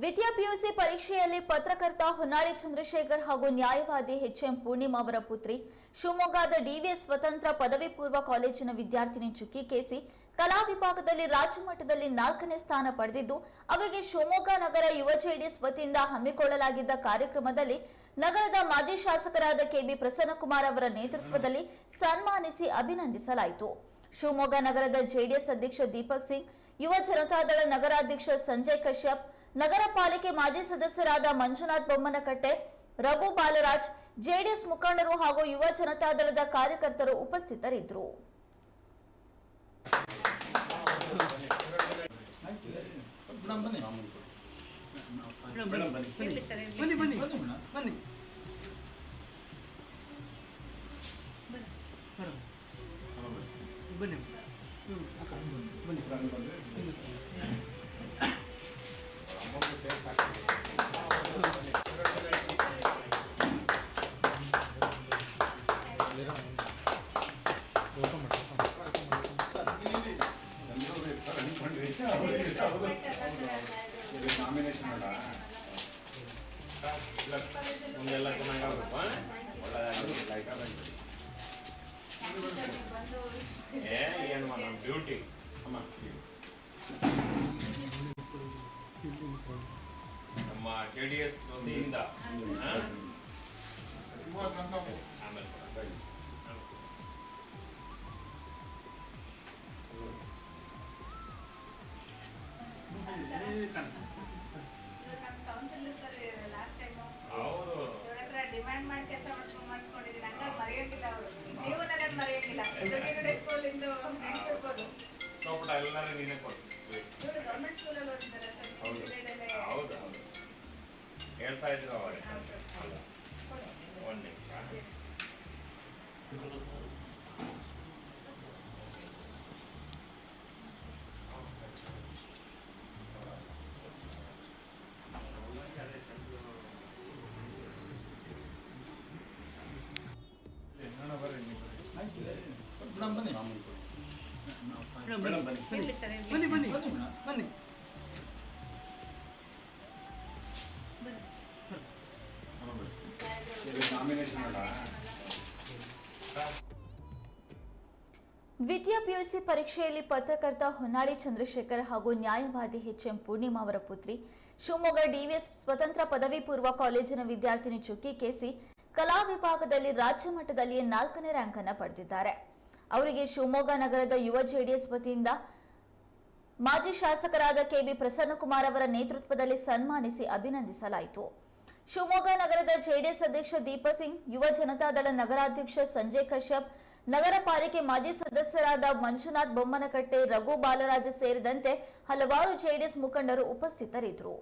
ದ್ವಿತೀಯ ಪಿಯುಸಿ ಪರೀಕ್ಷೆಯಲ್ಲಿ ಪತ್ರಕರ್ತ ಹೊನ್ನಾಳಿ ಚಂದ್ರಶೇಖರ್ ಹಾಗೂ ನ್ಯಾಯವಾದಿ ಎಚ್ಎಂ ಪೂರ್ಣಿಮಾ ಅವರ ಪುತ್ರಿ ಶಿವಮೊಗ್ಗದ ಡಿವಿಎಸ್ ಸ್ವತಂತ್ರ ಪದವಿ ಪೂರ್ವ ಕಾಲೇಜಿನ ವಿದ್ಯಾರ್ಥಿನಿ ಚುಕ್ಕಿ ಕೇಸಿ ಕಲಾ ವಿಭಾಗದಲ್ಲಿ ರಾಜ್ಯ ಮಟ್ಟದಲ್ಲಿ ನಾಲ್ಕನೇ ಸ್ಥಾನ ಪಡೆದಿದ್ದು, ಅವರಿಗೆ ಶಿವಮೊಗ್ಗ ನಗರ ಯುವ ಜೆಡಿಎಸ್ ವತಿಯಿಂದ ಹಮ್ಮಿಕೊಳ್ಳಲಾಗಿದ್ದ ಕಾರ್ಯಕ್ರಮದಲ್ಲಿ ನಗರದ ಮಾಜಿ ಶಾಸಕರಾದ ಕೆಬಿ ಪ್ರಸನ್ನಕುಮಾರ್ ಅವರ ನೇತೃತ್ವದಲ್ಲಿ ಸನ್ಮಾನಿಸಿ ಅಭಿನಂದಿಸಲಾಯಿತು. ಶಿವಮೊಗ್ಗ ನಗರದ ಜೆಡಿಎಸ್ ಅಧ್ಯಕ್ಷ ದೀಪಕ್ ಸಿಂಗ್, ಯುವ ಜನತಾದಳ ನಗರಾಧ್ಯಕ್ಷ ಸಂಜಯ್ ಕಶ್ಯಪ್ ನಗರ ಪಾಲಿಕೆ ಮಾಜಿ ಸದಸ್ಯರಾದ ಮಂಜುನಾಥ್ ಬೊಮ್ಮನಕಟ್ಟೆ, ರಘು ಬಾಲರಾಜ್, ಜೆಡಿಎಸ್ ಮುಖಂಡರು ಹಾಗೂ ಯುವ ಜನತಾದಳದ ಕಾರ್ಯಕರ್ತರು ಉಪಸ್ಥಿತರಿದ್ದರು. ಬನ್ನಿ ಮೇಡಮ್ ಬನ್ನಿ ಬನ್ನಿ ಇರ್ಲಿ ಸರ್ ಇರ್ಲಿ. ಬನ್ನಿ ಬನ್ನಿ ಬನ್ನಿ ಮೇಡಮ್ ಬನ್ನಿ ಮೇಡಮ್ ಬನ್ನಿ ಹ್ಞೂ ಅಕ್ಕ ಬನ್ನಿ ನಾಮಿನೇಷನ್ ಅಲ್ಲ ಮುಂದೆಲ್ಲ ಚೆನ್ನಾಗಾಗಬೇಕು ಒಳ್ಳೆದಾಗಿ ಏ ಏನು ನಮ್ಮ ಬ್ಯೂಟಿ ಅಮ್ಮ ನಮ್ಮ ಜೆ ಡಿ ಎಸ್ ವತಿಯಿಂದ ಹೌದು ಡಿಮ್ಯಾಂಡ್ ಮಾಡಿ ಕೆಲಸ ಮಾಡ್ಕೊಂಡು ಮಾಡಿಸ್ಕೊಂಡಿದ್ದೀನಿ ಹಂಗಾಗಿ ಮರೆಯೋಕ್ಕಿಲ್ಲ ಅವರು. ನೀವು ನನಗೆ ಮರೆಯೋಕ್ಕಿಲ್ಲ ಸ್ಕೂಲ್ ಸ್ಕೂಲಿಂದ ನೆನಪಿರ್ಬೋದು ಎಲ್ಲರೂ ನೀನೇ ಕೊಡ್ತೀನಿ ಗೌರ್ಮೆಂಟ್ ಸ್ಕೂಲಲ್ಲಿ ಓದಿದ್ದಾರೆ ಸರ್ ಹೌದು. ಹೌದು. ಹೇಳ್ತಾ ಇದ್ರು ಅವಾಗ ಒಂದು ನಿಮಿಷ. ಬನ್ನಿ ಮೇಡಮ್ ಬನ್ನಿ. ಇರ್ಲಿ ಸರ್ ಇರ್ಲಿ. ಬನ್ನಿ ಬನ್ನಿ ಬನ್ನಿ ಮೇಡಮ್. ಬನ್ನಿ. ಇದು ನಾಮಿನೇಷನ್ ಅಲ್ಲ ದ್ವಿತೀಯ ಪಿಯುಸಿ ಪರೀಕ್ಷೆಯಲ್ಲಿ ಪತ್ರಕರ್ತ ಹೊನ್ನಾಳಿ ಚಂದ್ರಶೇಖರ್ ಹಾಗೂ ನ್ಯಾಯವಾದಿ ಎಚ್ಎಂ ಪೂರ್ಣಿಮಾ ಅವರ ಪುತ್ರಿ ಶಿವಮೊಗ್ಗ ಡಿವಿಎಸ್ ಸ್ವತಂತ್ರ ಪದವಿ ಪೂರ್ವ ಕಾಲೇಜಿನ ವಿದ್ಯಾರ್ಥಿನಿ ಚುಕ್ಕಿ ಕೆಸಿ ಕಲಾ ವಿಭಾಗದಲ್ಲಿ ರಾಜ್ಯ ಮಟ್ಟದಲ್ಲಿ ನಾಲ್ಕನೇ ರ್ಯಾಂಕ್ ಅನ್ನು ಪಡೆದಿದ್ದಾರೆ. ಅವರಿಗೆ ಶಿವಮೊಗ್ಗ ನಗರದ ಯುವ ಜೆಡಿಎಸ್ ವತಿಯಿಂದ ಮಾಜಿ ಶಾಸಕರಾದ ಕೆಬಿ ಪ್ರಸನ್ನಕುಮಾರ್ ಅವರ ನೇತೃತ್ವದಲ್ಲಿ ಸನ್ಮಾನಿಸಿ ಅಭಿನಂದಿಸಲಾಯಿತು. ಶಿವಮೊಗ್ಗ ನಗರದ ಜೆಡಿಎಸ್ ಅಧ್ಯಕ್ಷ ದೀಪ ಸಿಂಗ್, ಯುವ ಜನತಾದಳ ನಗರಾಧ್ಯಕ್ಷ ಸಂಜಯ್ ಕಶ್ಯಪ್, ನಗರ ಪಾಲಿಕೆ ಮಾಜಿ ಸದಸ್ಯರಾದ ಮಂಜುನಾಥ್ ಬೊಮ್ಮನಕಟ್ಟೆ, ರಘು ಬಾಲರಾಜು ಸೇರಿದಂತೆ ಹಲವಾರು ಜೆಡಿಎಸ್ ಮುಖಂಡರು ಉಪಸ್ಥಿತರಿದ್ದರು.